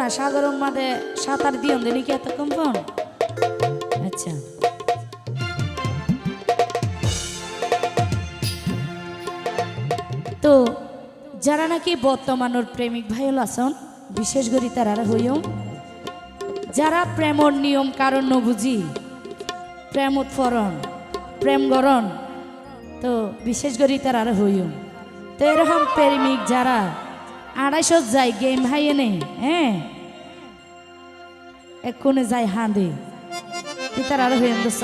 না সাগরের মাঝে সাঁতার দিও দেনি কি এত কম্পন আচ্ছা। তো, যারা নাকি বর্তমানের প্রেমিক ভাই আছেন, বিশেষ করে তারা হইও, যারা প্রেমর নিয়ম, কারণ ন বুঝি, প্রেম উৎফরণ, প্রেম গরণ, তো বিশেষ করে তারা হইও। তো এরকম প্রেমিক যারা আড়াইশো যায় গেম হাইয়ে নেই হ্যাঁ? এক্ষণে যায় হাঁদে। তার আর হইন দোষ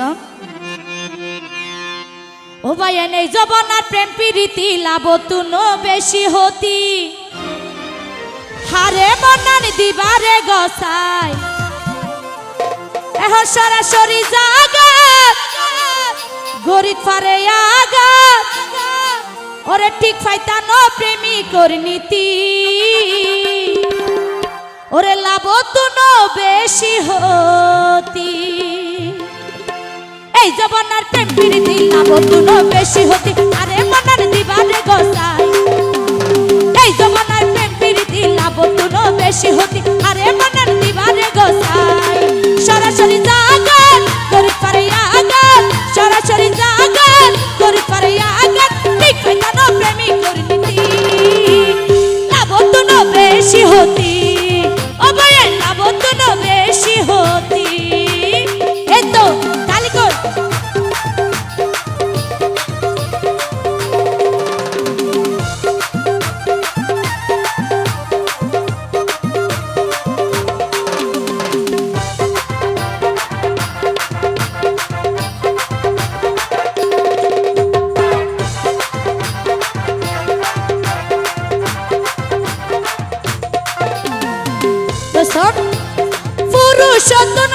ও ভাই নেই জবনার প্রেম প্রীতি লাভ তুন বেশি হতি। হারে মনান দিবারে গসাই। এহ সরাসরি জাগাত, গরিব ফারে আগাত। ওরে ঠিক ফাইতানো প্রেমিকর নীতি। ওরে লাভ তুন বেশি হতি। এই জবানার প্রেম প্রীতি লাভ তুন বেশি হতি। আরে মনার দিবারে গোসাই। এই জবানার প্রেম প্রীতি লাভ তুন বেশি হতি। আরে মনার দিবারে গোসাই। পুরুষ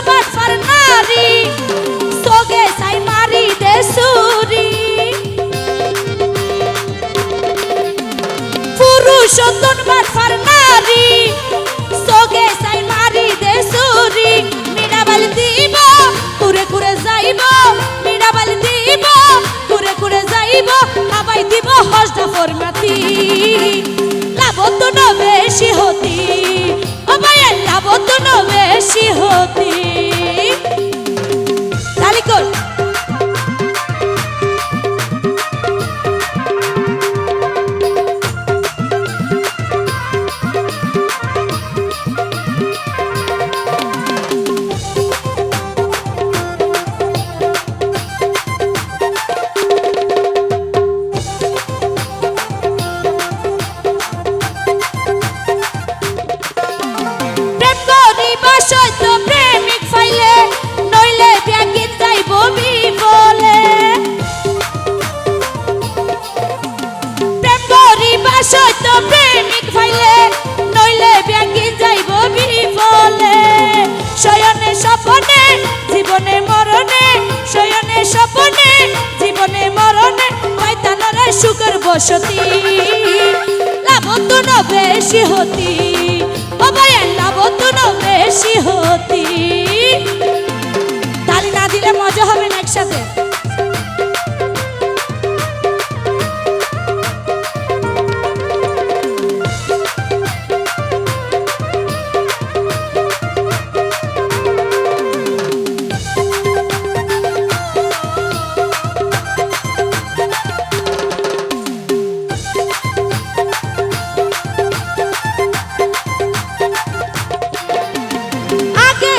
ফাইলে নইলে ব্যাগিন যাইব বিফলে শয়নে স্বপনে, জীবনে মরণে। শয়নে স্বপনে, জীবনে মরণে। পাইতানরে সুখের বসতি লাভতুন বেশি হতি ও ভাই লাভতুন বেশি হতি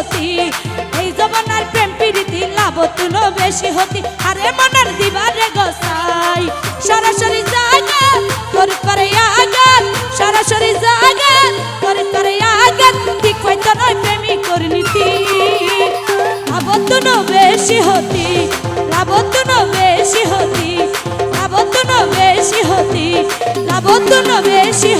হতি। এই জমানার প্রেম প্রীতি লাভতুন বেশি হতি। আরে মনার দিবারে গসাই। সরাসরি জাগা করে করে আগাত সরাসরি জাগা করে করে আগাত ঠিক হইতো নয় প্রেমিক করিনীতি লাভতুন বেশি হতি। লাভতুন বেশি হতি। লাভতুন বেশি হতি। লাভতুন বেশি